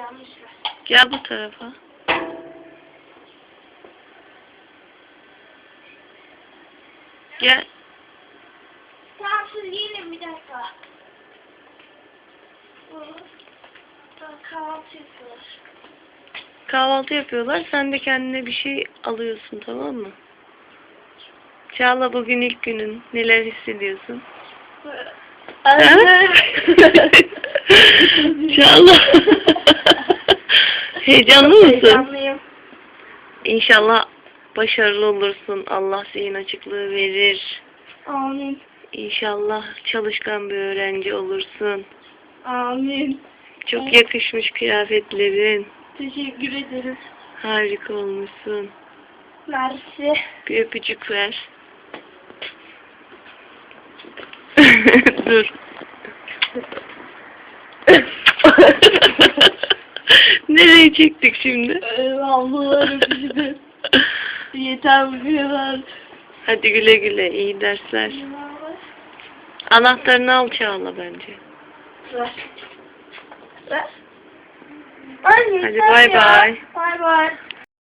yanlış. Gel bu tarafa. Gel. Tamam siz giyinin bir dakika. Kahvaltı yapıyorlar. Kahvaltı yapıyorlar. Sen de kendine bir şey alıyorsun tamam mı? Çağla bugün ilk günün. Neler hissediyorsun? Ha? Çağla. Heyecanlı mısın? Heyecanlıyım. İnşallah başarılı olursun. Allah zihin açıklığı verir. Amin. İnşallah çalışkan bir öğrenci olursun. Amin. Çok yakışmış kıyafetlerin. Teşekkür ederim. Harika olmuşsun. Mersi. Bir öpücük ver. Dur. Nereye çektik şimdi? Eyvallah öpücüğüm. Yeter bu kadar. Hadi güle güle. iyi dersler. Anahtarını al Çağla bence. Ver. Ver. Hadi bay bay. Bay bay.